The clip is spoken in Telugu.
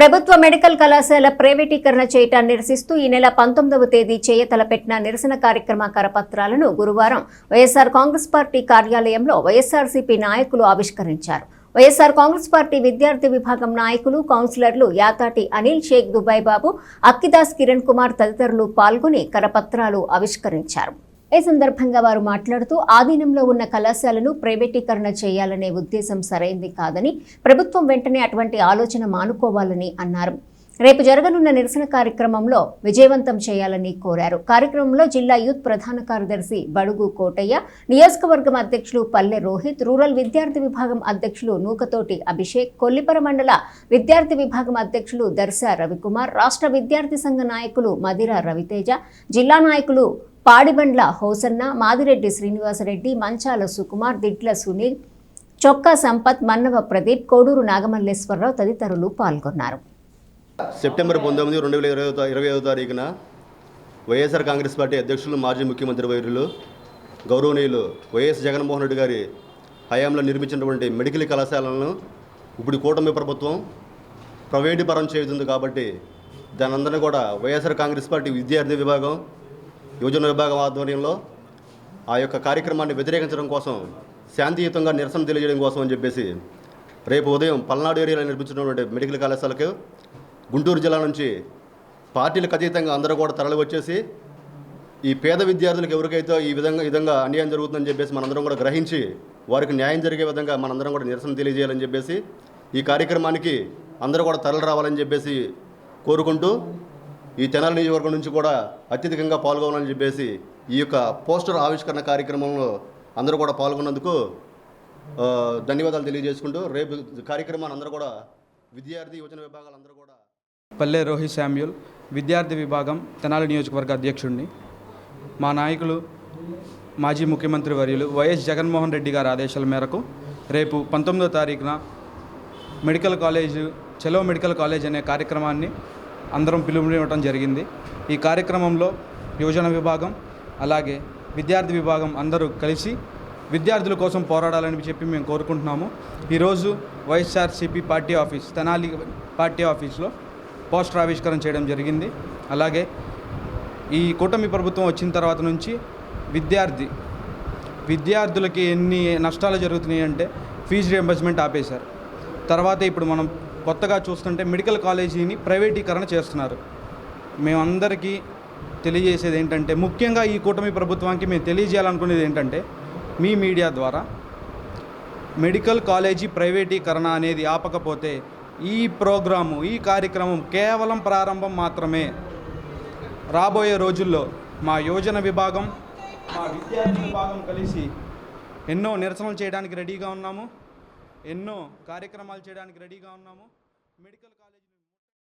ప్రభుత్వ మెడికల్ కళాశాల ప్రైవేటీకరణ చేయటాన్ని నిరసిస్తూ ఈ నెల పంతొమ్మిదవ తేదీ చేయతలపెట్టిన నిరసన కార్యక్రమ కరపత్రాలను గురువారం వైఎస్ఆర్ కాంగ్రెస్ పార్టీ కార్యాలయంలో వైఎస్ఆర్సీపీ నాయకులు ఆవిష్కరించారు. వైఎస్ఆర్ కాంగ్రెస్ పార్టీ విద్యార్థి విభాగం నాయకులు కౌన్సిలర్లు యాతాటి అనిల్ షేక్ దుబాయ్ బాబు అక్కిదాస్ కిరణ్ కుమార్ తదితరులు పాల్గొని కరపత్రాలు ఆవిష్కరించారు. ఈ సందర్భంగా వారు మాట్లాడుతూ ఆధీనంలో ఉన్న కళాశాలను ప్రైవేటీకరణ చేయాలనే ఉద్దేశం సరైంది కాదని ప్రభుత్వం వెంటనే అటువంటి ఆలోచన మానుకోవాలని అన్నారు. రేపు జరగనున్న నిరసన కార్యక్రమంలో విజయవంతం చేయాలని కోరారు. కార్యక్రమంలో జిల్లా యూత్ ప్రధాన కార్యదర్శి బడుగు కోటయ్య నియోజకవర్గం అధ్యక్షులు పల్లె రోహిత్ రూరల్ విద్యార్థి విభాగం అధ్యక్షులు నూకతోటి అభిషేక్ కొల్లిపర మండల విద్యార్థి విభాగం అధ్యక్షులు దర్శ రవికుమార్ రాష్ట్ర విద్యార్థి సంఘ నాయకులు మదిర రవితేజ జిల్లా నాయకులు పాడిబండ్ల హోసన్న మాదిరెడ్డి శ్రీనివాసరెడ్డి మంచాల సుకుమార్ దిట్ల సునీల్ చొక్కా సంపత్ మన్నవ ప్రదీప్ కోడూరు నాగమల్లేశ్వరరావు తదితరులు పాల్గొన్నారు. సెప్టెంబర్ పంతొమ్మిది రెండు వేల ఇరవై ఇరవై ఐదో తారీఖున వైఎస్ఆర్ కాంగ్రెస్ పార్టీ అధ్యక్షులు మాజీ ముఖ్యమంత్రి వైరులు గౌరవనీయులు వైఎస్ జగన్మోహన్ రెడ్డి గారి హయాంలో నిర్మించినటువంటి మెడికల్ కళాశాలను ఇప్పుడు కూటమి ప్రభుత్వం ప్రైవేటీకరణ చేస్తుంది కాబట్టి దానందరినీ కూడా వైఎస్ఆర్ కాంగ్రెస్ పార్టీ విద్యార్థి విభాగం యువజన విభాగం ఆధ్వర్యంలో ఆ యొక్క కార్యక్రమాన్ని వ్యతిరేకించడం కోసం శాంతియుతంగా నిరసన తెలియజేయడం కోసం అని చెప్పేసి రేపు ఉదయం పల్నాడు ఏరియాలో నిర్మించినటువంటి మెడికల్ కళాశాలకు గుంటూరు జిల్లా నుంచి పార్టీలకు అతీతంగా అందరూ కూడా తరలి వచ్చేసి ఈ పేద విద్యార్థులకు ఎవరికైతే ఈ విధంగా విధంగా అన్యాయం జరుగుతుందని చెప్పేసి మనందరం కూడా గ్రహించి వారికి న్యాయం జరిగే విధంగా మనందరం కూడా నిరసన తెలియజేయాలని చెప్పేసి ఈ కార్యక్రమానికి అందరూ కూడా తరలి రావాలని చెప్పేసి కోరుకుంటూ ఈ తెనాలి నియోజకవర్గం నుంచి కూడా అత్యధికంగా పాల్గొనాలని చెప్పేసి ఈ యొక్క పోస్టర్ ఆవిష్కరణ కార్యక్రమంలో అందరూ కూడా పాల్గొన్నందుకు ధన్యవాదాలు తెలియజేసుకుంటూ రేపు కార్యక్రమాన్ని అందరూ కూడా విద్యార్థి యువజన విభాగాలు అందరూ కూడా పల్లె రోహిత్ శామ్యూల్ విద్యార్థి విభాగం తెనాలి నియోజకవర్గ అధ్యక్షుడిని మా నాయకులు మాజీ ముఖ్యమంత్రి వర్యులు వైఎస్ జగన్మోహన్ రెడ్డి గారి ఆదేశాల మేరకు రేపు పంతొమ్మిదో తారీఖున మెడికల్ కాలేజ్ చలో మెడికల్ కాలేజ్ అనే కార్యక్రమాన్ని అందరం పిలుపునివ్వడం జరిగింది. ఈ కార్యక్రమంలో యువజన విభాగం అలాగే విద్యార్థి విభాగం అందరూ కలిసి విద్యార్థుల కోసం పోరాడాలని చెప్పి మేము కోరుకుంటున్నాము. ఈరోజు YSRCP party office Tenali party ఆఫీస్లో పోస్టర్ ఆవిష్కరణ చేయడం జరిగింది. అలాగే ఈ కూటమి ప్రభుత్వం వచ్చిన తర్వాత నుంచి విద్యార్థి విద్యార్థులకి ఎన్ని నష్టాలు జరుగుతున్నాయి అంటే ఫీజు రియంబర్స్మెంట్ ఆపేశారు. తర్వాత ఇప్పుడు మనం కొత్తగా చూస్తుంటే మెడికల్ కాలేజీని ప్రైవేటీకరణ చేస్తున్నారు. మేమందరికీ తెలియజేసేది ఏంటంటే ముఖ్యంగా ఈ కూటమి ప్రభుత్వానికి మేము తెలియజేయాలనుకునేది ఏంటంటే మీ మీడియా ద్వారా మెడికల్ కాలేజీ ప్రైవేటీకరణ అనేది ఆపకపోతే ఈ ప్రోగ్రాము ఈ కార్యక్రమం కేవలం ప్రారంభం మాత్రమే. రాబోయే రోజుల్లో మా యోజన విభాగం మా విద్యార్థి విభాగం కలిసి ఎన్నో నిరసనలు చేయడానికి రెడీగా ఉన్నాము. ఎన్నో కార్యక్రమాలు చేయడానికి రెడీగా ఉన్నాము. Medical college